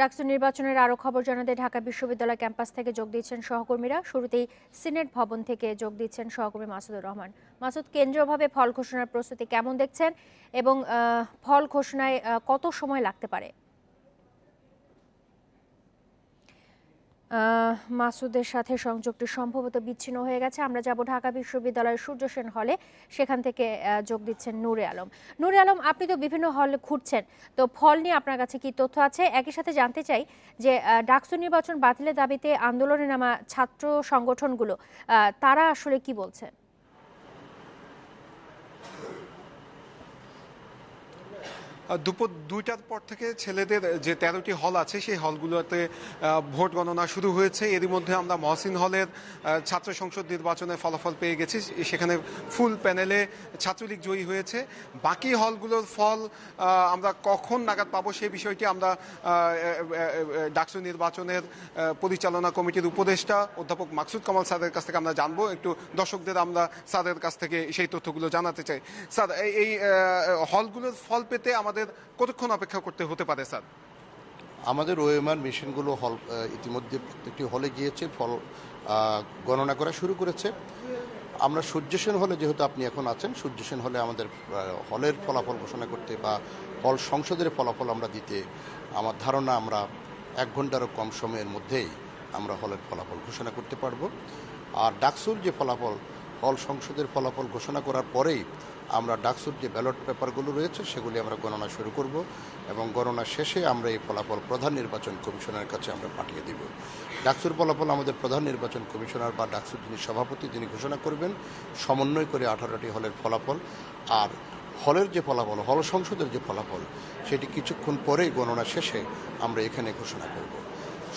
ডাকসু নির্বাচনের আরও খবর জানাতে ঢাকা বিশ্ববিদ্যালয় ক্যাম্পাস থেকে যোগ দিচ্ছেন সহকর্মীরা। শুরুতেই সিনেট ভবন থেকে যোগ দিচ্ছেন সহকর্মী মাসুদুর রহমান। মাসুদ, কেন্দ্রীয়ভাবে ফল ঘোষণার প্রস্তুতি কেমন দেখছেন? এবং ফল ঘোষণায় কত সময় লাগতে পারে? মাসুদের সাথে সংযোগটি সম্ভবত বিচ্ছিন্ন হয়ে গেছে। আমরা যাব ঢাকা বিশ্ববিদ্যালয়ের সূর্য সেন হলে। সেখান থেকে যোগ দিচ্ছেন নূরে আলম। নূরে আলম, আপনি তো বিভিন্ন হল ঘুরছেন তো ফল নিয়ে আপনার কাছে কি তথ্য আছে? একই সাথে জানতে চাই যে ডাকসু নির্বাচন বাতিলের দাবিতে আন্দোলনে নামা ছাত্র সংগঠনগুলো তারা আসলে কি বলছে? দুপুর দুইটার পর থেকে ছেলেদের যে তেরোটি হল আছে, সেই হলগুলোতে ভোট গণনা শুরু হয়েছে। এরই মধ্যে আমরা মহসিন হলের ছাত্র সংসদ নির্বাচনের ফলাফল পেয়ে গেছি। সেখানে ফুল প্যানেলে ছাত্রলীগ জয়ী হয়েছে। বাকি হলগুলোর ফল আমরা কখন নাগাদ পাবো সেই বিষয়টি আমরা ডাকসু নির্বাচনের পরিচালনা কমিটির উপদেষ্টা অধ্যাপক মাকসুদ কামাল স্যারের কাছ থেকে আমরা জানব। একটু দর্শকদের আমরা স্যারের কাছ থেকে সেই তথ্যগুলো জানাতে চাই। স্যার, এই হলগুলোর ফল পেতে আমাদের কতক্ষণ অপেক্ষা করতে হতে পারে, স্যার? আমাদের ওএমআর মেশিনগুলো হল ইতিমধ্যে প্রত্যেকটি হলে গিয়েছে, ফল গণনা করা শুরু করেছে। আমরা সূর্যসেন হলে যেহেতু আপনি এখন আছেন সূর্যসেন হলে আমাদের হলের ফলাফল ঘোষণা করতে বা হল সংসদের ফলাফল আমরা দিতে, আমার ধারণা আমরা এক ঘন্টারও কম সময়ের মধ্যেই আমরা হলের ফলাফল ঘোষণা করতে পারব। আর ডাকসুর যে ফলাফল, হল সংসদের ফলাফল ঘোষণা করার পরেই আমরা ডাকসুর যে ব্যালট পেপারগুলো রয়েছে, সেগুলি আমরা গণনা শুরু করব এবং গণনা শেষে আমরা এই ফলাফল প্রধান নির্বাচন কমিশনের কাছে আমরা পাঠিয়ে দিব। ডাকসুর ফলাফল আমাদের প্রধান নির্বাচন কমিশনার বা ডাকসুর যিনি সভাপতি তিনি ঘোষণা করবেন, সমন্বয় করে আঠারোটি হলের ফলাফল আর হলের যে ফলাফল, হল সংসদের যে ফলাফল, সেটি কিছুক্ষণ পরেই গণনা শেষে আমরা এখানে ঘোষণা করব।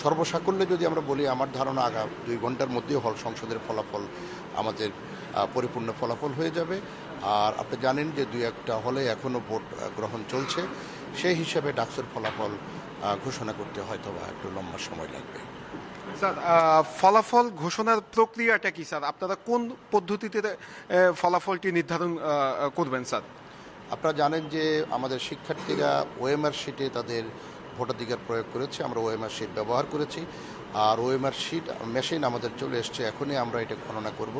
সর্বসাকল্যে যদি আমরা বলি, আমার ধারণা আগা দুই ঘণ্টার মধ্যে হল সংসদের ফলাফল আমাদের পরিপূর্ণ ফলাফল হয়ে যাবে। আর আপনি জানেন যে দুই একটা হলে এখনও ভোট গ্রহণ চলছে। সেই হিসাবে ডাকসুর ফলাফল ঘোষণা করতে হয়তো বা একটু লম্বা সময় লাগবে। স্যার ফলাফল ঘোষণার প্রক্রিয়াটা কি স্যার? আপনারা কোন পদ্ধতিতে ফলাফলটি নির্ধারণ করবেন স্যার? আপনারা জানেন যে আমাদের শিক্ষার্থীরা ওএমআর শিটে তাদের ভোটাধিকার প্রয়োগ করেছে। আমরা ওএমআর শিট ব্যবহার করেছি। আর ওএমআর শিট মেশিন আমাদের চলে এসছে। এখনই আমরা এটা গণনা করব।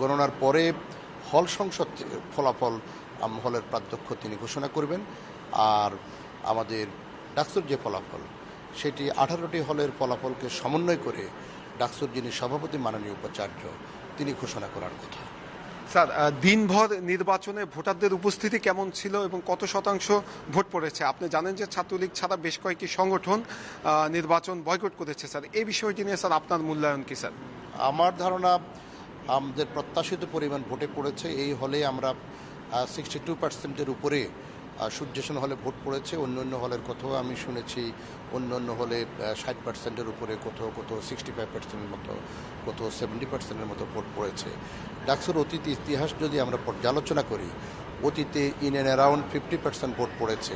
গণনার পরে হল সংসদ ফলাফল হলের প্রাধ্যক্ষ তিনি ঘোষণা করবেন। আর আমাদের ডাকসুর যে ফলাফল সেটি আঠারোটি হলের ফলাফলকে সমন্বয় করে ডাকসুর যিনি সভাপতি মাননীয় উপাচার্য তিনি ঘোষণা করার কথা। স্যার দিনভর নির্বাচনে ভোটারদের উপস্থিতি কেমন ছিল এবং কত শতাংশ ভোট পড়েছে? আপনি জানেন যে ছাত্রলীগ ছাড়া বেশ কয়েকটি সংগঠন নির্বাচন বয়কট করেছে স্যার। এই বিষয়টি নিয়ে স্যার আপনার মূল্যায়ন কি স্যার? আমার ধারণা আমাদের প্রত্যাশিত পরিমাণ ভোটে পড়েছে। এই হলে আমরা সিক্সটি টু পার্সেন্টের উপরে সূর্যসেন হলে ভোট পড়েছে। অন্য অন্য হলের কোথাও আমি শুনেছি। অন্য অন্য হলে ষাট পার্সেন্টের উপরে কোথাও কোথাও সিক্সটি ফাইভ পার্সেন্টের মতো, কোথাও সেভেন্টি পার্সেন্টের মতো ভোট পড়েছে। ডাকসুর অতীত ইতিহাস যদি আমরা পর্যালোচনা করি, অতীতে in and around fifty percent vote পড়েছে।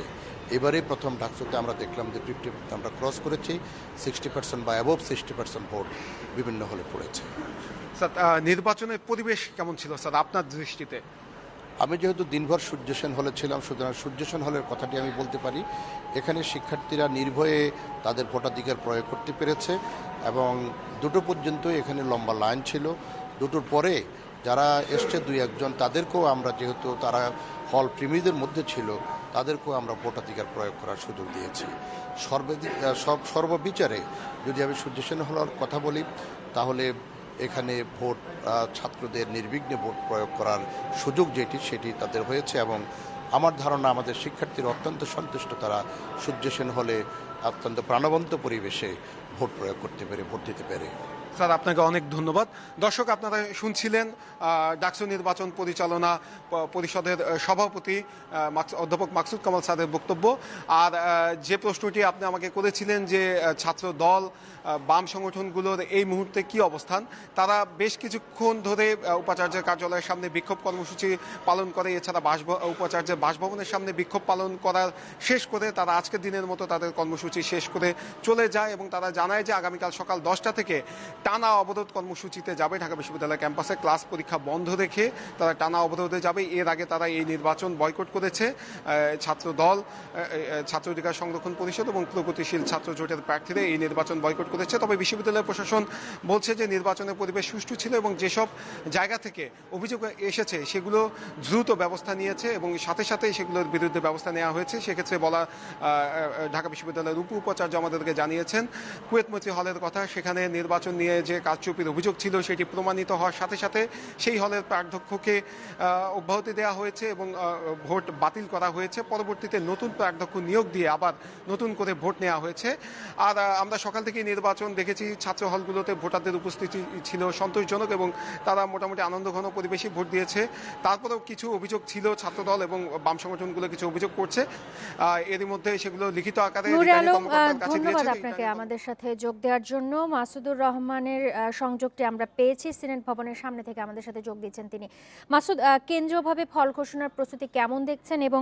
এবারে প্রথম ডাকসুতে আমরা দেখলাম যে ফিফটি আমরা ক্রস করেছি সিক্সটি পার্সেন্ট বা অ্যাবভ সিক্সটি পার্সেন্ট ভোট বিভিন্ন হলে পড়েছে। স্যার নির্বাচনের পরিবেশ কেমন ছিল স্যার আপনার দৃষ্টিতে? আমি যেহেতু দিনভর সূর্যসেন হলে ছিলাম সুতরাং সূর্যসেন হলের কথাটি আমি বলতে পারি। এখানে শিক্ষার্থীরা নির্ভয়ে তাদের ভোটাধিকার প্রয়োগ করতে পেরেছে এবং দুটো পর্যন্ত এখানে লম্বা লাইন ছিল। দুটোর পরে যারা এসছে দুই একজন তাদেরকেও আমরা যেহেতু তারা হল প্রেমীদের মধ্যে ছিল তাদেরকেও আমরা ভোটাধিকার প্রয়োগ করার সুযোগ দিয়েছি। সর্বাধিক সব, সর্ববিচারে যদি আমি সূর্যসেন হলার কথা বলি, তাহলে এখানে ভোট ছাত্রদের নির্বিঘ্নে ভোট প্রয়োগ করার সুযোগ যেটি, সেটি তাদের হয়েছে এবং আমার ধারণা আমাদের শিক্ষার্থীরা অত্যন্ত সন্তুষ্ট তারা সূর্যসেন হলে অত্যন্ত প্রাণবন্ত পরিবেশে ভোট প্রয়োগ করতে পেরে, ভোট দিতে পেরে। স্যার, আপনাকে অনেক ধন্যবাদ। দর্শক, আপনারা শুনছিলেন ডাকসু নির্বাচন পরিচালনা পরিষদের সভাপতি অধ্যাপক মাকসুদ কামাল স্যারের বক্তব্য। আর যে প্রশ্নটি আপনি আমাকে করেছিলেন যে ছাত্র দল বাম সংগঠনগুলোর এই মুহূর্তে কি অবস্থান, তারা বেশ কিছুক্ষণ ধরে উপাচার্যের কার্যালয়ের সামনে বিক্ষোভ কর্মসূচি পালন করে, এছাড়া বাসভ, উপাচার্যের বাসভবনের সামনে বিক্ষোভ পালন করার শেষ করে, তারা আজকের দিনের মতো তাদের কর্মসূচি শেষ করে চলে যায় এবং তারা জানায় যে, আগামীকাল সকাল দশটা থেকে টানা অবরোধ কর্মসূচিতে যাবে ঢাকা বিশ্ববিদ্যালয় ক্যাম্পাসে। ক্লাস পরীক্ষা বন্ধ রেখে তারা টানা অবরোধে যাবে। এর আগে তারা এই নির্বাচন বয়কট করেছে। ছাত্র দল ছাত্র অধিকার সংরক্ষণ পরিষদ এবং প্রগতিশীল ছাত্র জোটের প্রার্থীরা এই নির্বাচন বয়কট করেছে। তবে বিশ্ববিদ্যালয় প্রশাসন বলছে যে নির্বাচনের পরিবেশ সুষ্ঠু ছিল এবং যেসব জায়গা থেকে অভিযোগ এসেছে সেগুলো দ্রুত ব্যবস্থা নিয়েছে এবং সাথে সাথে সেগুলোর বিরুদ্ধে ব্যবস্থা নেওয়া হয়েছে। সেক্ষেত্রে বলা ঢাকা বিশ্ববিদ্যালয়ের উপ উপাচার্য আমাদেরকে জানিয়েছেন কুয়েত মৈত্রী হলের কথা, সেখানে নির্বাচন নিয়ে যে কারচুপির অভিযোগ ছিল সেটি প্রমাণিত হওয়ার সাথে সাথে সেই হলের প্রাধ্যক্ষকে অব্যাহতি দেওয়া হয়েছে এবং ভোট বাতিল করা হয়েছে। পরবর্তীতে নতুন প্রাধ্যক্ষ নিয়োগ দিয়ে আবার নতুন করে ভোট নেওয়া হয়েছে। আর আমরা সকাল থেকে নির্বাচন দেখেছি ছাত্র হলগুলোতে ভোটারদের উপস্থিতি ছিল সন্তোষজনক এবং তারা মোটামুটি আনন্দঘন পরিবেশে ভোট দিয়েছে। তারপরেও কিছু অভিযোগ ছিল ছাত্রদল এবং বাম সংগঠনগুলো কিছু অভিযোগ করছে। এরই মধ্যে সেগুলো লিখিত আকারে ধন্যবাদ আপনাকে আমাদের সাথে যোগ দেওয়ার জন্য। মাসুদুর রহমানের সংযোগটি আমরা পেয়েছি। সিনেট ভবনের সামনে থেকে আমাদের সাথে যোগ দিচ্ছেন তিনি। মাসুদ কেন্দ্রীয়ভাবে ফল ঘোষণার প্রস্তুতি কেমন দেখছেন এবং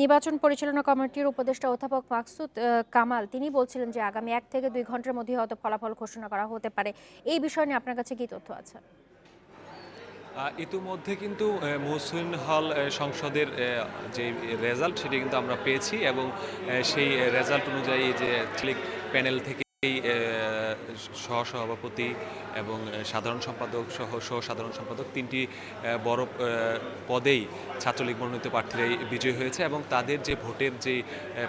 নির্বাচন পরিচালনা কমিটির উপদেষ্টা অধ্যাপক মাকসুদ কামাল, তিনি বলছিলেন যে আগামী এক থেকে দুই ঘণ্টার মধ্যে হয়তো ফলাফল ঘোষণা করা হতে পারে। এই বিষয় নিয়ে আপনার কাছে কি তথ্য আছে? ইতিমধ্যে কিন্তু মহসিন হল সংসদের যে রেজাল্ট সেটি কিন্তু আমরা পেয়েছি এবং সেই রেজাল্ট অনুযায়ী যে প্যানেল থেকেই আহ, সহসভাপতি এবং সাধারণ সম্পাদক সহ সহ সাধারণ সম্পাদক তিনটি বড় পদেই ছাত্রলীগ মনোনীত প্রার্থীরাই বিজয়ী হয়েছে এবং তাদের যে ভোটের যে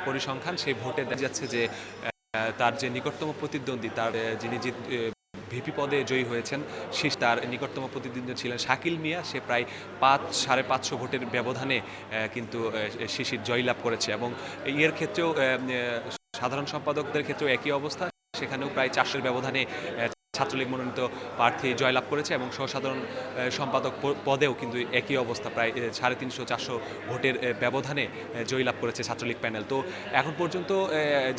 পরিসংখ্যান সেই ভোটে দেখা যাচ্ছে যে তার যে নিকটতম প্রতিদ্বন্দ্বী তার যিনি ভিপি পদে জয়ী হয়েছেন শেষ তার নিকটতম প্রতিদ্বন্দ্বী ছিলেন শাকিল মিয়া। সে প্রায় পাঁচ সাড়ে পাঁচশো ভোটের ব্যবধানে কিন্তু শিশির জয়লাভ করেছে এবং এর ক্ষেত্রেও সাধারণ সম্পাদকদের ক্ষেত্রেও একই অবস্থা। সেখানেও প্রায় চারশোর ব্যবধানে ছাত্রলীগ মনোনীত প্রার্থী জয়লাভ করেছে এবং সহসাধারণ সম্পাদক পদেও কিন্তু একই অবস্থা, প্রায় সাড়ে তিনশো, চারশো ভোটের ব্যবধানে জয়লাভ করেছে ছাত্রলীগ প্যানেল। তো এখন পর্যন্ত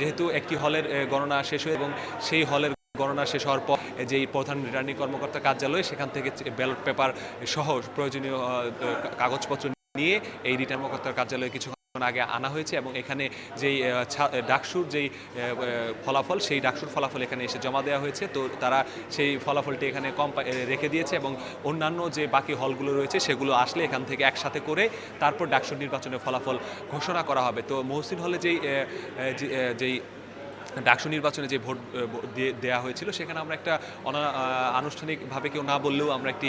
যেহেতু একটি হলের গণনা শেষ হয়ে এবং সেই হলের গণনা শেষ হওয়ার পর যেই প্রধান রিটার্নিং কর্মকর্তা কার্যালয়ে সেখান থেকে ব্যালট পেপার সহ প্রয়োজনীয় কাগজপত্র নিয়ে এই রিটার্ন কর্মকর্তার কার্যালয়ে কিছুক্ষণ আগে আনা হয়েছে এবং এখানে যেই ডাকসুর যেই ফলাফল, সেই ডাকসুর ফলাফল এখানে এসে জমা দেওয়া হয়েছে। তো তারা সেই ফলাফলটি এখানে কম রেখে দিয়েছে এবং অন্যান্য যে বাকি হলগুলো রয়েছে সেগুলো আসলে এখান থেকে একসাথে করে তারপর ডাকসুর নির্বাচনের ফলাফল ঘোষণা করা হবে। তো মহসিন হলে যেই যেই ডাকসু নির্বাচনে যে ভোট দেওয়া হয়েছিল, সেখানে আমরা একটা অনা আনুষ্ঠানিকভাবে কেউ না বললেও আমরা একটি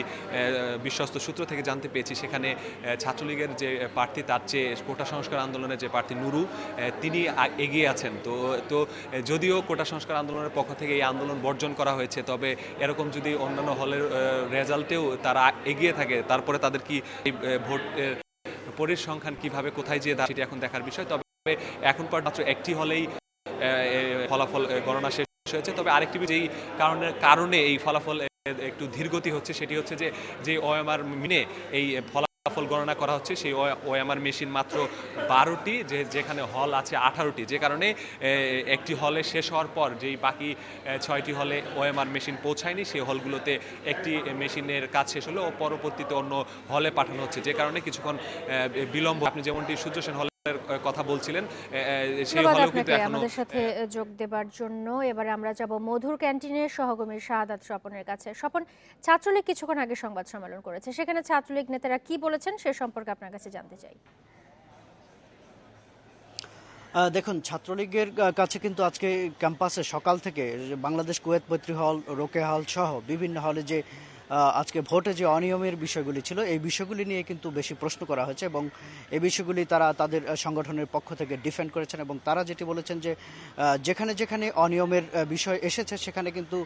বিশ্বস্ত সূত্র থেকে জানতে পেরেছি সেখানে ছাত্রলীগের যে প্রার্থী, তার চেয়ে কোটা সংস্কার আন্দোলনের যে প্রার্থী নুরু তিনি এগিয়ে আছেন। তো তো যদিও কোটা সংস্কার আন্দোলনের পক্ষ থেকে এই আন্দোলন বর্জন করা হয়েছে, তবে এরকম যদি অন্যান্য হলের রেজাল্টেও তারা এগিয়ে থাকে, তারপরে তাদের কি ভোট পরিসংখ্যান কীভাবে কোথায় যেয়ে দাঁড়ায় এখন দেখার বিষয়। তবে এখন পর্যন্ত একটি হলেই ফলাফল গণনা শেষ হয়েছে। তবে আরেকটি যেই কারণের কারণে এই ফলাফল একটু ধীরগতি হচ্ছে, সেটি হচ্ছে যে যে ওএমআর মিনে এই ফলাফল গণনা করা হচ্ছে, সেই ওএমআর মেশিন মাত্র বারোটি, যে, যেখানে হল আছে আঠারোটি। যে কারণে একটি হলে শেষ হওয়ার পর যেই বাকি ছয়টি হলে ওএমআর মেশিন পৌঁছায়নি, সেই হলগুলোতে একটি মেশিনের কাজ শেষ হলো ও পরবর্তীতে অন্য হলে পাঠানো হচ্ছে। যে কারণে কিছুক্ষণ বিলম্ব, আপনি যেমনটি সূর্য সেন হলের কথা বলছিলেন। সেই হলেও কিন্তু এখনও আমাদের সাথে যোগ দেবার জন্য। এবারে আমরা যাব মধুর ক্যান্টিনের সহকর্মী শাহাদাত স্বপনের কাছে। স্বপন ছাত্রলীগ কিছুক্ষণ আগে সংবাদ সম্মেলন করেছে। সেখানে ছাত্রলীগ নেতারা কি বলেছেন সে সম্পর্কে আপনার কাছে জানতে চাই। আহ, দেখুন ছাত্রলীগের কাছে কিন্তু আজকে ক্যাম্পাসে সকাল থেকে বাংলাদেশ কুয়েত মৈত্রী হল রোকে হল সহ বিভিন্ন হলে যে আজকে ভোটে যে অনিয়মের বিষয়গুলি ছিল, এই বিষয়গুলি নিয়ে কিন্তু বেশি প্রশ্ন করা হয়েছে এবং এই বিষয়গুলি তারা তাদের সংগঠনের পক্ষ থেকে ডিফেন্ড করেছেন এবং তারা যেটি বলেছেন যে যেখানে যেখানে অনিয়মের বিষয় এসেছে, সেখানে কিন্তু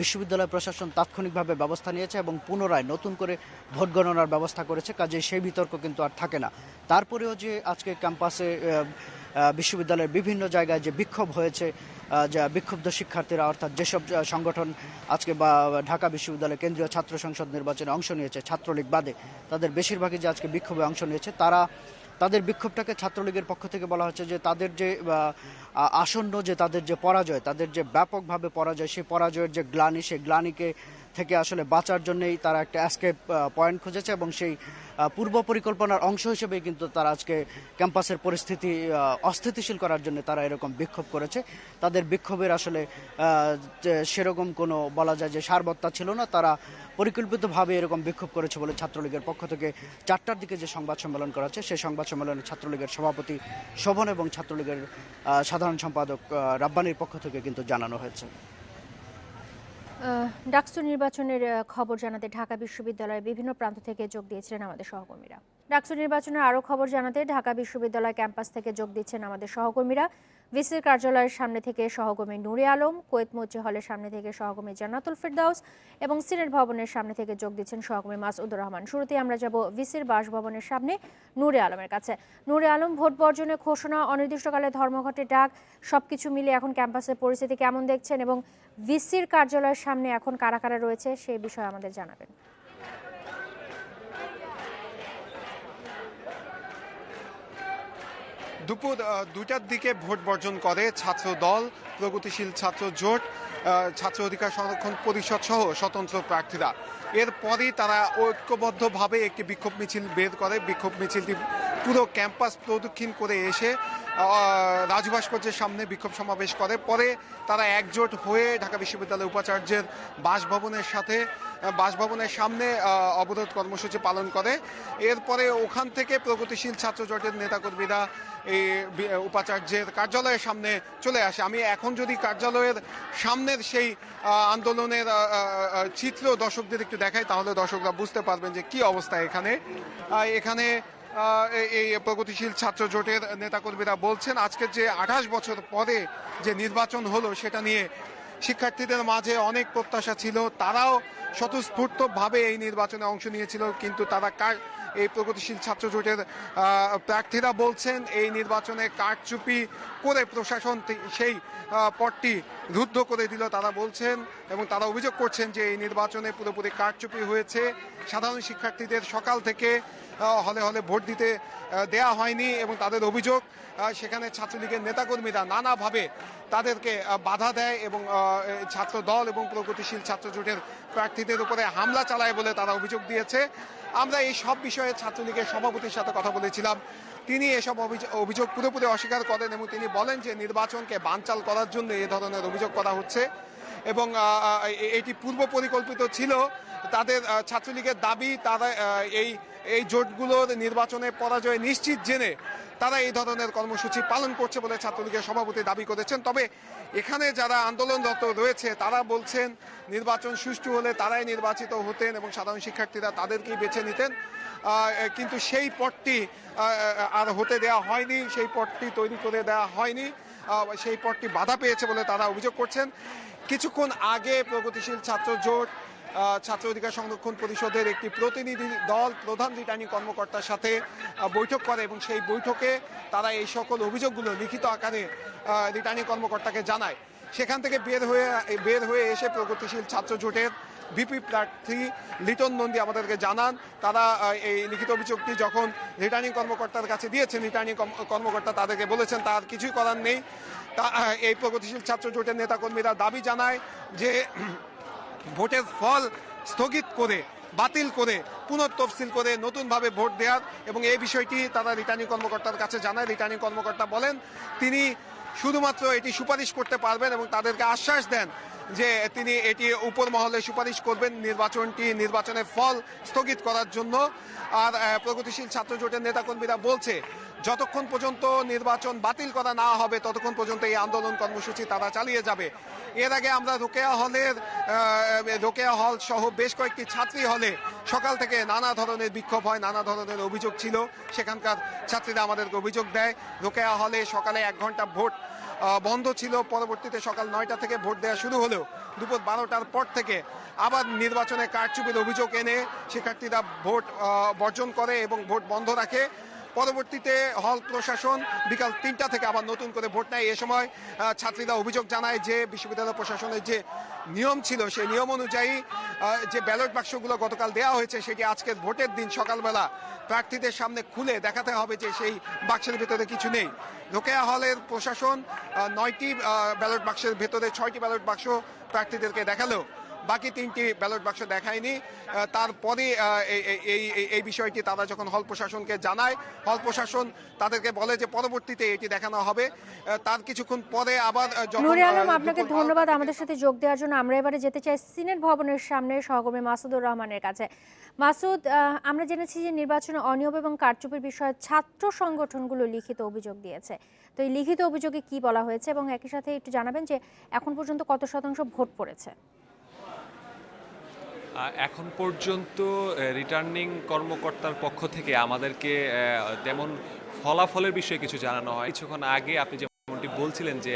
বিশ্ববিদ্যালয় প্রশাসন তাৎক্ষণিকভাবে ব্যবস্থা নিয়েছে এবং পুনরায় নতুন করে ভোট গণনার ব্যবস্থা করেছে কাজে সেই বিতর্ক কিন্তু আর থাকে না। তারপরেও যে আজকে ক্যাম্পাসে বিশ্ববিদ্যালয়ের বিভিন্ন জায়গায় যে বিক্ষোভ হয়েছে যা বিক্ষুব্ধ শিক্ষার্থীরা, অর্থাৎ যেসব সংগঠন আজকে বা ঢাকা বিশ্ববিদ্যালয় কেন্দ্রীয় ছাত্র সংসদ নির্বাচনে অংশ নিয়েছে ছাত্রলীগ বাদে, তাদের বেশিরভাগই যে আজকে বিক্ষোভে অংশ নিয়েছে, তারা, তাদের বিক্ষোভটাকে ছাত্রলীগের পক্ষ থেকে বলা হচ্ছে যে তাদের যে আসন্ন যে তাদের যে পরাজয়, তাদের যে ব্যাপকভাবে পরাজয় সেই পরাজয়ের যে গ্লানি সেই গ্লানিকে থেকে আসলে বাঁচার জন্যই তারা একটা অ্যাসকেপ পয়েন্ট খুঁজেছে এবং সেই পূর্ব পরিকল্পনার অংশ হিসেবে কিন্তু তারা আজকে ক্যাম্পাসের পরিস্থিতি অস্থিতিশীল করার জন্য তারা এরকম বিক্ষোভ করেছে। তাদের বিক্ষোভের আসলে সেরকম কোনো বলা যায় যে সারবত্তা ছিল না, তারা পরিকল্পিতভাবে এরকম বিক্ষোভ করেছে বলে ছাত্রলীগের পক্ষ থেকে চারটার দিকে যে সংবাদ সম্মেলন করা হচ্ছে সেই সংবাদ সম্মেলনে ছাত্রলীগের সভাপতি শোভন এবং ছাত্রলীগের সাধারণ সম্পাদক রাব্বানির পক্ষ থেকে কিন্তু জানানো হয়েছে। ডাকসু নির্বাচনের খবর জানাতে ঢাকা বিশ্ববিদ্যালয়ের বিভিন্ন প্রান্ত থেকে যোগ দিয়েছিলেন আমাদের সহকর্মীরা। ডাকসু নির্বাচনের আরও খবর জানাতে ঢাকা বিশ্ববিদ্যালয় ক্যাম্পাস থেকে যোগ দিচ্ছেন আমাদের সহকর্মীরা। ভিসির কার্যালয়ের সামনে থেকে সহকর্মী নুরে আলম, কোয়েত মজ্জি হলের সামনে থেকে সহকর্মী জান্নাতুল ফিরদাউস এবং সিনেট ভবনের সামনে থেকে যোগ দিচ্ছেন সহকর্মী মাসউদুর রহমান। শুরুতে আমরা যাব ভিসির বাসভবনের সামনে নুরে আলমের কাছে। নুরে আলম, ভোট বর্জনের ঘোষণা, অনির্দিষ্টকালে ধর্মঘটের ডাক, সবকিছু মিলে এখন ক্যাম্পাসের পরিস্থিতি কেমন দেখছেন এবং ভিসির কার্যালয়ের সামনে এখন কারা কারা রয়েছে সেই বিষয়ে আমাদের জানাবেন। দুপুর দুটার দিকে ভোট বর্জন করে ছাত্র দল প্রগতিশীল ছাত্র জোট ছাত্র অধিকার সংরক্ষণ পরিষদ সহ স্বতন্ত্র প্রার্থীরা। এরপরই তারা ঐক্যবদ্ধভাবে একটি বিক্ষোভ মিছিল বের করে। বিক্ষোভ মিছিলটি পুরো ক্যাম্পাস প্রদক্ষিণ করে এসে রাজভাস্কর্যের সামনে বিক্ষোভ সমাবেশ করে। পরে তারা একজোট হয়ে ঢাকা বিশ্ববিদ্যালয় উপাচার্যের বাসভবনের সাথে বাসভবনের সামনে অবরোধ কর্মসূচি পালন করে। এরপরে ওখান থেকে প্রগতিশীল ছাত্র জোটের নেতাকর্মীরা এই উপাচার্যের কার্যালয়ের সামনে চলে আসে। আমি এখন যদি কার্যালয়ের সামনের সেই আন্দোলনের চিত্র দর্শকদের একটু দেখাই, তাহলে দর্শকরা বুঝতে পারবেন যে কি অবস্থা এখানে। এখানে এই- প্রগতিশীল ছাত্র জোটের নেতাকর্মীরা বলছেন, আজকে যে আঠাশ বছর পরে যে নির্বাচন হলো সেটা নিয়ে শিক্ষার্থীদের মাঝে অনেক প্রত্যাশা ছিল। তারাও স্বতঃস্ফূর্তভাবে এই নির্বাচনে অংশ নিয়েছিল, কিন্তু তারা কার এই প্রগতিশীল ছাত্র জোটের প্রার্থীরা বলছেন, এই নির্বাচনে কারচুপি করে প্রশাসন সেই পথটি রুদ্ধ করে দিল। তারা বলছেন এবং তারা অভিযোগ করছেন যে এই নির্বাচনে পুরোপুরি কারচুপি হয়েছে। সাধারণ শিক্ষার্থীদের সকাল থেকে হলে হলে ভোট দিতে দেয়া হয়নি এবং তাদের অভিযোগ সেখানে ছাত্রলীগের নেতাকর্মীরা নানাভাবে তাদেরকে বাধা দেয় এবং ছাত্র দল এবং প্রগতিশীল ছাত্র জোটের প্রার্থীদের উপরে হামলা চালায় বলে তারা অভিযোগ দিয়েছে। আমরা এই সব বিষয়ে ছাত্রলীগের সভাপতির সাথে কথা বলেছিলাম। তিনি এসব অভিযোগ- পুরোপুরি অস্বীকার করেন এবং তিনি বলেন যে নির্বাচনকে বানচাল করার জন্য এ ধরনের অভিযোগ করা হচ্ছে এবং এটি পূর্ব পরিকল্পিত ছিল। তাদের ছাত্রলীগের দাবি, তারা এই এই জোটগুলোর নির্বাচনে পরাজয় নিশ্চিত জেনে তারা এই ধরনের কর্মসূচি পালন করছে বলে ছাত্রলীগের সভাপতি দাবি করেছেন। তবে এখানে যারা আন্দোলনরত রয়েছে তারা বলছেন নির্বাচন সুষ্ঠু হলে তারাই নির্বাচিত হতেন এবং সাধারণ শিক্ষার্থীরা তাদেরকেই বেছে নিতেন। কিন্তু সেই আহ, আর হতে দেওয়া হয়নি সেই পথটি তৈরি করে দেওয়া হয়নি। সেই পথটি বাধা পেয়েছে বলে তারা অভিযোগ করছেন। কিছুক্ষণ আগে প্রগতিশীল ছাত্র জোট ছাত্র অধিকার সংরক্ষণ পরিষদের একটি প্রতিনিধি দল, প্রধান রিটার্নিং কর্মকর্তার সাথে বৈঠক করে এবং সেই বৈঠকে তারা এই সকল অভিযোগগুলো লিখিত আকারে রিটার্নিং কর্মকর্তাকে জানায়। সেখান থেকে বের হয়ে বের হয়ে এসে প্রগতিশীল ছাত্র জোটের বিপি প্রার্থী লিটন নন্দী আমাদেরকে জানান। তারা এই লিখিত অভিযোগটি যখন রিটার্নিং কর্মকর্তার কাছে দিয়েছেন, রিটার্নিং কর্মকর্তা তাদেরকে বলেছেন, তার কিছুই করার নেই। তা এই প্রগতিশীল ছাত্র জোটের নেতাকর্মীরা দাবি জানায় যে ভোটের ফল স্থগিত করে, বাতিল করে পুনঃতফসিল করে নতুনভাবে ভোট দেওয়ার এবং এই বিষয়টি তারা রিটার্নিং কর্মকর্তার কাছে জানায়। রিটার্নিং কর্মকর্তা বলেন, তিনি শুধুমাত্র এটি সুপারিশ করতে পারবেন এবং তাদেরকে আশ্বাস দেন যে তিনি এটি উপর মহলে সুপারিশ করবেন নির্বাচনটি, নির্বাচনের ফল স্থগিত করার জন্য। আর প্রগতিশীল ছাত্র জোটের নেতাকর্মীরা বলছে, যতক্ষণ পর্যন্ত নির্বাচন বাতিল করা না হবে, ততক্ষণ পর্যন্ত এই আন্দোলন কর্মসূচি তারা চালিয়ে যাবে। এর আগে আমরা রোকেয়া হলের রোকেয়া হল সহ বেশ কয়েকটি ছাত্রী হলে সকাল থেকে নানা ধরনের বিক্ষোভ হয়, নানা ধরনের অভিযোগ ছিল। সেখানকার ছাত্রীরা আমাদেরকে অভিযোগ দেয়। রোকেয়া হলে সকালে এক ঘণ্টা ভোট বন্ধ ছিল। পরবর্তীতে সকাল নয়টা থেকে ভোট দেওয়া শুরু হলেও দুপুর বারোটার পর থেকে আবার নির্বাচনে কারচুপির অভিযোগ এনে শিক্ষার্থীরা ভোট বর্জন করে এবং ভোট বন্ধ রাখে। পরবর্তীতে হল প্রশাসন বিকাল তিনটা থেকে আবার নতুন করে ভোট নেয়। এ সময় ছাত্রীরা অভিযোগ জানায় যে বিশ্ববিদ্যালয় প্রশাসনের যে নিয়ম ছিল, সেই নিয়ম অনুযায়ী যে ব্যালট বাক্সগুলো গতকাল দেওয়া হয়েছে, সেটি আজকের ভোটের দিন সকালবেলা প্রার্থীদের সামনে খুলে দেখাতে হবে যে সেই বাক্সের ভেতরে কিছু নেই। রোকেয়া হলের প্রশাসন নয়টি ব্যালট বাক্সের ভেতরে ছয়টি ব্যালট বাক্স প্রার্থীদেরকে দেখালেও বাকি তিনটি ব্যালট বাক্স দেখায়নি। তারপরে এই- এই- বিষয়টি তারা যখন হল প্রশাসনকে জানায় হল প্রশাসন তাদেরকে বলে যে পরবর্তীতে এটি দেখানো হবে। তার কিছুক্ষণ পরে আবার নুরে আলম আপনাকে ধন্যবাদ আমাদের সাথে যোগ দেওয়ার জন্য। আমরা এবারে যেতে চাই সিনেট ভবনের সামনে সহকর্মী মাসুদুর রহমানের কাছে। মাসুদ আমরা জেনেছি যে নির্বাচনে অনিয়ম এবং কারচুপির বিষয়ে ছাত্র সংগঠনগুলো লিখিত অভিযোগ দিয়েছে। তো এই লিখিত অভিযোগে কি বলা হয়েছে এবং একই সাথে একটু জানাবেন যে এখন পর্যন্ত কত শতাংশ ভোট পড়েছে? এখন পর্যন্ত রিটার্নিং কর্মকর্তার পক্ষ থেকে আমাদেরকে তেমন ফলাফলের বিষয়ে কিছু জানানো হয় কিছুক্ষণ আগে আপনি যেমনটি বলছিলেন যে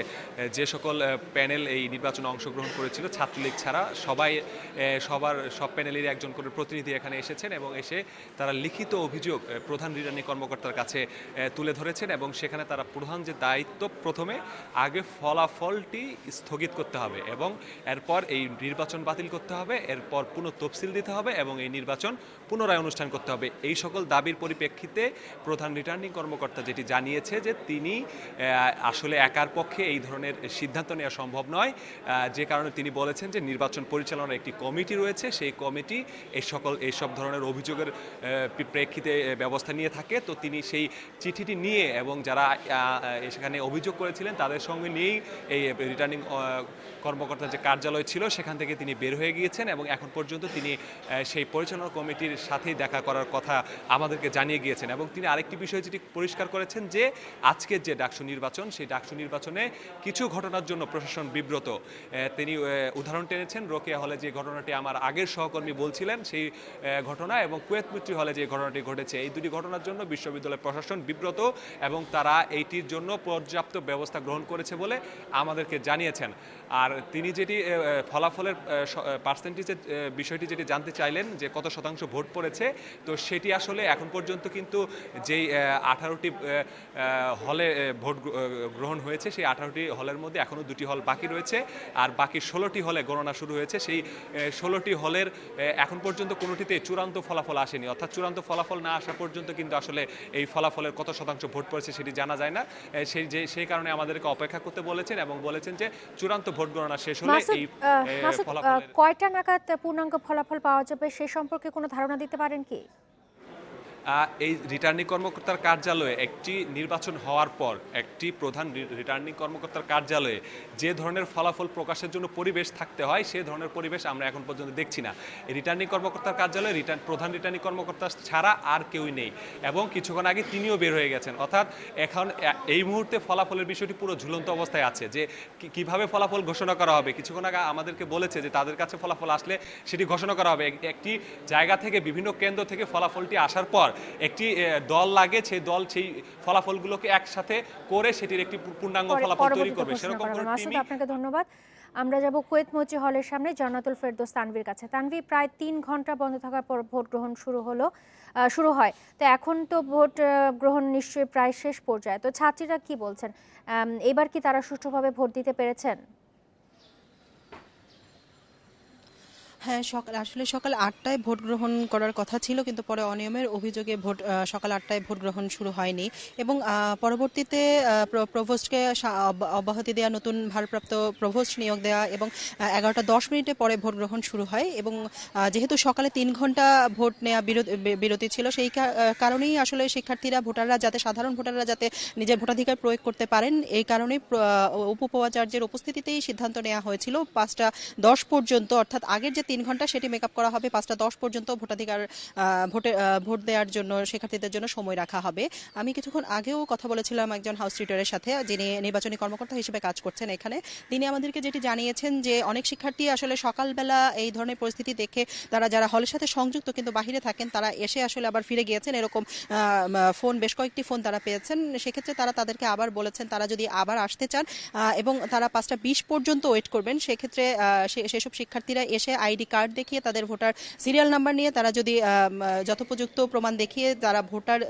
যে সকল প্যানেল এই নির্বাচনে অংশগ্রহণ করেছিল ছাত্রলীগ ছাড়া সবাই সবার সব প্যানেলের একজন করে প্রতিনিধি এখানে এসেছেন এবং এসে তারা লিখিত অভিযোগ প্রধান রিটার্নিং কর্মকর্তার কাছে তুলে ধরেছেন এবং সেখানে তারা প্রধান যে দায়িত্ব প্রথমে আগে ফলাফলটি স্থগিত করতে হবে এবং এরপর এই নির্বাচন বাতিল করতে হবে এরপর পুনঃ তফসিল দিতে হবে এবং এই নির্বাচন পুনরায় অনুষ্ঠান করতে হবে। এই সকল দাবির পরিপ্রেক্ষিতে প্রধান রিটার্নিং কর্মকর্তা যেটি জানিয়েছে যে তিনি আহ, আসলে একার পক্ষে এই ধরনের সিদ্ধান্ত নেওয়া সম্ভব নয়। যে কারণে তিনি বলেছেন যে নির্বাচন পরিচালনার একটি কমিটি রয়েছে। সেই কমিটি এই সকল, এই সব ধরনের অভিযোগের প্রেক্ষিতে ব্যবস্থা নিয়ে থাকে। তো তিনি সেই চিঠিটি নিয়ে এবং যারা সেখানে অভিযোগ করেছিলেন তাদের সঙ্গে নিয়েই এই রিটার্নিং কর্মকর্তার যে কার্যালয় ছিল সেখান থেকে তিনি বের হয়ে গিয়েছেন এবং এখন পর্যন্ত তিনি সেই পরিচালনা কমিটির সাথেই দেখা করার কথা আমাদেরকে জানিয়ে গিয়েছেন। এবং তিনি আরেকটি বিষয় যেটি পরিষ্কার করেছেন যে আজকের যে ডাকসু নির্বাচন, সেই ডাকসু নির্বাচনে কিছু ঘটনার জন্য প্রশাসন বিব্রত। তিনি উদাহরণ টেনেছেন রোকেয়া হলে যে ঘটনাটি আমার আগের সহকর্মী বলছিলেন সেই ঘটনা এবং কুয়েত মিত্রি হলে যে ঘটনাটি ঘটেছে এই দুটি ঘটনার জন্য বিশ্ববিদ্যালয় প্রশাসন বিব্রত এবং তারা এইটির জন্য পর্যাপ্ত ব্যবস্থা গ্রহণ করেছে বলে আমাদেরকে জানিয়েছেন। আর তিনি যেটি ফলাফলের পার্সেন্টেজের বিষয়টি যেটি জানতে চাইলেন যে কত শতাংশ ভোট পড়েছে তো সেটি আসলে এখন পর্যন্ত কিন্তু যেই আঠারোটি হলে ভোট গ্র- আহ, গ্রহণ হয়েছে। সেই আঠারোটি হলের মধ্যে এখনও দুটি হল বাকি রয়েছে আর বাকি ষোলোটি হলে গণনা শুরু হয়েছে। সেই ষোলোটি হলের এখন পর্যন্ত কোনোটিতে চূড়ান্ত ফলাফল আসেনি। অর্থাৎ চূড়ান্ত ফলাফল না আসা পর্যন্ত কিন্তু আসলে এই ফলাফলের কত শতাংশ ভোট পড়েছে সেটি জানা যায় না। সেই যে সেই কারণে আমাদেরকে অপেক্ষা করতে বলেছেন এবং বলেছেন যে চূড়ান্ত ভোট গণনা শেষ হলে এই কয়টা নাগাদ পূর্ণাঙ্গ ফলাফল পাওয়া যাবে সে সম্পর্কে কোনো ধারণা দিতে পারেন কি? এই রিটার্নিং কর্মকর্তার কার্যালয়ে একটি নির্বাচন হওয়ার পর একটি প্রধান রিটার্নিং কর্মকর্তার কার্যালয়ে যে ধরনের ফলাফল প্রকাশের জন্য পরিবেশ থাকতে হয়, সে ধরনের পরিবেশ আমরা এখন পর্যন্ত দেখছি না। রিটার্নিং কর্মকর্তার কার্যালয়ে রিটার্ন প্রধান রিটার্নিং কর্মকর্তা ছাড়া আর কেউই নেই এবং কিছুক্ষণ আগে তিনিও বের হয়ে গেছেন। অর্থাৎ এখন এই মুহূর্তে ফলাফলের বিষয়টি পুরো ঝুলন্ত অবস্থায় আছে যে কীভাবে ফলাফল ঘোষণা করা হবে। কিছুক্ষণ আগে আমাদেরকে বলেছে যে তাদের কাছে ফলাফল আসলে সেটি ঘোষণা করা হবে। একটি জায়গা থেকে বিভিন্ন কেন্দ্র থেকে ফলাফলটি আসার পর একটি দল লাগে সেই দল সেই ফলাফলগুলোকে একসাথে করে সেটির একটি পূর্ণাঙ্গ ফলাফল তৈরি করবে। সেরকম টিমই আপনাকে ধন্যবাদ। আমরা যাব কুয়েত মৈত্রী হলের সামনে জান্নাতুল ফেরদৌস তানভীর কাছে। তানভি প্রায় তিন ঘণ্টা বন্ধ থাকার পর ভোট গ্রহণ শুরু হলো শুরু হয়। তো এখন তো ভোট গ্রহণ নিশ্চয়ই প্রায় শেষ পর্যায়ে। তো ছাত্রীরা কি বলছেন? এবার কি তারা সুষ্ঠুভাবে ভোট দিতে পেরেছেন? হ্যাঁ সকাল, আসলে সকাল আটটায় ভোট গ্রহণ করার কথা ছিল, কিন্তু পরে অনিয়মের অভিযোগে ভোট সকাল আটটায় ভোট গ্রহণ শুরু হয়নি। এবং পরবর্তীতে প্র- প্রভোস্টকে অব্যাহতি দেওয়া নতুন ভারপ্রাপ্ত প্রভোস্ট নিয়োগ দেওয়া এবং এগারোটা দশ মিনিটে পরে ভোট গ্রহণ শুরু হয়। এবং যেহেতু সকালে তিন ঘণ্টা ভোট নেওয়া বিরতি- ছিল, সেই কারণেই আসলে শিক্ষার্থীরা, ভোটাররা যাতে, সাধারণ ভোটাররা যাতে নিজের ভোটাধিকার প্রয়োগ করতে পারেন, এই কারণে উপউপাচার্যের উপস্থিতিতেই সিদ্ধান্ত নেওয়া হয়েছিল। পাঁচটা দশ পর্যন্ত, অর্থাৎ আগের যে তিন ঘণ্টা সেটি মেকআপ করা হবে। পাঁচটা দশ পর্যন্ত ভোটাধিকার ভোটে ভোট দেওয়ার জন্য, শিক্ষার্থীদের জন্য সময় রাখা হবে। আমি কিছুক্ষণ আগেও কথা বলেছিলাম একজন হাউস টিউটরের সাথে, যিনি নির্বাচনী কর্মকর্তা হিসেবে কাজ করছেন এখানে। তিনি আমাদেরকে যেটি জানিয়েছেন যে, অনেক শিক্ষার্থী আসলে সকালবেলা এই ধরনের পরিস্থিতি দেখে তারা যারা হলের সাথে সংযুক্ত কিন্তু বাহিরে থাকেন, তারা এসে আসলে আবার ফিরে গিয়েছেন। এরকম ফোন, বেশ কয়েকটি ফোন তারা পেয়েছেন। সেক্ষেত্রে তারা তাদেরকে আবার বলেছেন, তারা যদি আবার আসতে চান এবং তারা পাঁচটা বিশ পর্যন্ত ওয়েট করবেন। সেক্ষেত্রে সেসব শিক্ষার্থীরা এসে আইডি আইডি কার্ড দেখিয়ে তাদের ভোটার সিরিয়াল নাম্বার নিয়ে তারা যদি যথোপযুক্ত প্রমাণ দেখিয়ে তারা ভোটার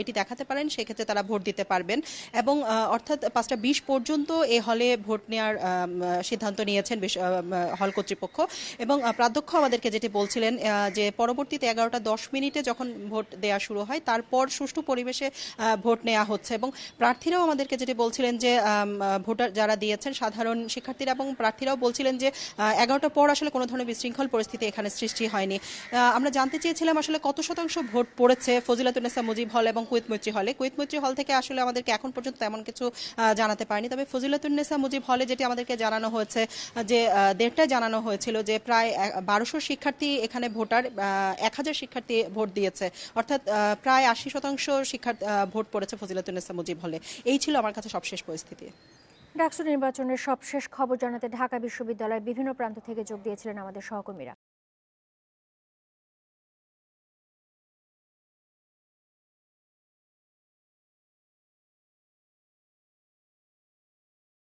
এটি দেখাতে পারেন, সেক্ষেত্রে তারা ভোট দিতে পারবেন। এবং অর্থাৎ পাঁচটা বিশ পর্যন্ত এই হলে ভোট নেওয়ার সিদ্ধান্ত নিয়েছেন হল কর্তৃপক্ষ। এবং প্রাধ্যক্ষ আমাদেরকে যেটি বলছিলেন যে পরবর্তীতে এগারোটা দশ মিনিটে যখন ভোট দেওয়া শুরু হয়, তারপর সুষ্ঠু পরিবেশে ভোট নেওয়া হচ্ছে। এবং প্রার্থীরাও আমাদেরকে যেটি বলছিলেন যে ভোটার যারা দিয়েছেন, সাধারণ শিক্ষার্থীরা এবং প্রার্থীরাও বলছিলেন যে এগারোটার পর আসলে কোনো ধরনের বিশৃঙ্খল পরিস্থিতি এখানে সৃষ্টি হয়নি। আমরা জানতে চেয়েছিলাম আসলে কত শতাংশ ভোট পড়েছে ফজিলাতুন্নেসা মুজিব হল এবং কুয়েত মৈত্রী হলে। কুয়েত মৈত্রী হল থেকে আসলে আমাদেরকে এখন পর্যন্ত তেমন কিছু জানাতে পারেনি। তবে ফজিলাতুন্নেসা মুজিব হলে যেটি আমাদেরকে জানানো হয়েছে যে দেড়টায় জানানো হয়েছিল যে প্রায় বারোশো শিক্ষার্থী এখানে ভোটার এক হাজার শিক্ষার্থী ভোট দিয়েছে। অর্থাৎ প্রায় আশি শতাংশ শিক্ষার্থী ভোট পড়েছে ফজিলাতুন্নেসা মুজিব হলে। এই ছিল আমার কাছে সবশেষ পরিস্থিতি। ডাকসু নির্বাচনের সবশেষ খবর জানাতে ঢাকা বিশ্ববিদ্যালয়ের বিভিন্ন প্রান্ত থেকে যোগ দিয়েছিলেন আমাদের সহকর্মীরা।